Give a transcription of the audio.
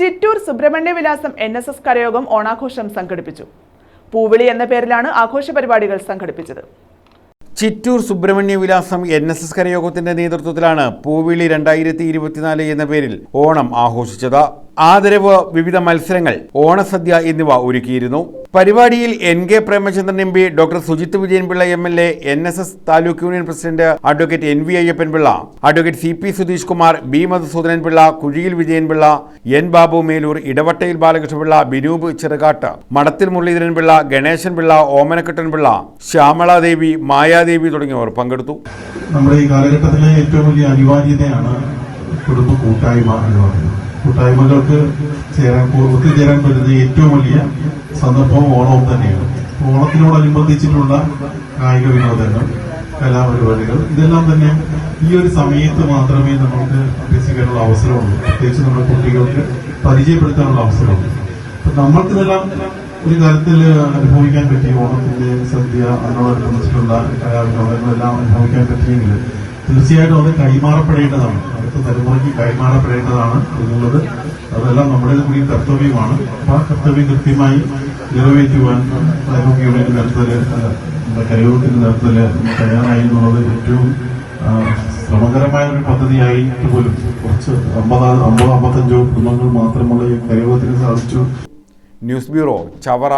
ചിറ്റൂർ സുബ്രഹ്മണ്യ വിലാസം N S S കരയോഗം ഓണാഘോഷം സംഘടിപ്പിച്ചു. പൂവിളി എന്ന പേരിലാണ് ആഘോഷ പരിപാടികൾ സംഘടിപ്പിച്ചത്. ചിറ്റൂർ സുബ്രഹ്മണ്യ വിലാസം എൻ എസ് എസ് കരയോഗത്തിന്റെ നേതൃത്വത്തിലാണ് പൂവിളി രണ്ടായിരത്തി ഇരുപത്തിനാല് എന്ന പേരിൽ ഓണം ആഘോഷിച്ചത്. ആദരവ് വിവിധ മത്സരങ്ങൾ ഓണസദ്യ എന്നിവ ഒരുക്കിയിരുന്നു. പരിപാടിയിൽ N K Premachandran M P doctor Sujith Vijayanpillai M L A N S S taluk union president advocate N V Ayyappanpillai advocate C P Sudheesh Kumar B Madhusoodanan Pillai Kuzhiyil Vijayanpillai N Babu Meloor Edavattayil Balakrishnapillai Binoop Cherukattu Madathil Muraleedharan Pillai Ganeshan Pillai Omanakkettan Pillai Shyamaladevi Mayadevi തുടങ്ങിയവർ പങ്കെടുത്തു. നമ്മുടെ ഈ കാലഘട്ടത്തിലെ ഏറ്റവും വലിയ അനിവാര്യതയാണ് കുടുംബ കൂട്ടായ്മ എന്ന് പറയുന്നത്. കൂട്ടായ്മകൾക്ക് ചേരാൻ ഒത്തുചേരാൻ പറ്റുന്ന ഏറ്റവും വലിയ സന്ദർഭവും ഓണവും തന്നെയാണ്. ഓണത്തിനോടനുബന്ധിച്ചിട്ടുള്ള കായിക വിനോദങ്ങൾ കലാപരിപാടികൾ ഇതെല്ലാം തന്നെ ഈ ഒരു സമയത്ത് മാത്രമേ നമുക്ക് അഭ്യസിക്കാനുള്ള അവസരമുള്ളൂ. പ്രത്യേകിച്ച് നമ്മുടെ കുട്ടികൾക്ക് പരിചയപ്പെടുത്താനുള്ള അവസരമുള്ളൂ. അപ്പൊ നമ്മൾക്കിതെല്ലാം ഒരു കാര്യത്തിൽ അനുഭവിക്കാൻ പറ്റി ഓണത്തിന്റെ സദ്യ അതിനോടനുബന്ധിച്ചിട്ടുള്ള കലാവിനോദങ്ങളെല്ലാം അനുഭവിക്കാൻ പറ്റിയെങ്കിൽ തീർച്ചയായിട്ടും അത് കൈമാറപ്പെടേണ്ടതാണ്. അടുത്ത തലമുറയ്ക്ക് കൈമാറപ്പെടേണ്ടതാണ് എന്നുള്ളത്. അതെല്ലാം നമ്മുടെ കൂടി കർത്തവ്യമാണ്. അപ്പൊ ആ കർത്തവ്യം കൃത്യമായി നിറവേറ്റുവാൻ ആരോഗ്യ യൂണിയന്റെ നേതൃത്വത്തിൽ നമ്മുടെ കരയോഗത്തിന്റെ നേതൃത്വത്തിൽ തയ്യാറായി എന്നുള്ളത് ഏറ്റവും ശ്രമകരമായ ഒരു പദ്ധതിയായിട്ട് പോലും കുറച്ച് അമ്പത് അമ്പത് അമ്പത്തഞ്ചോ കുടുംബങ്ങൾ മാത്രമുള്ള ഈ കരയോഗത്തിന് സാധിച്ചു. News bureau Chavara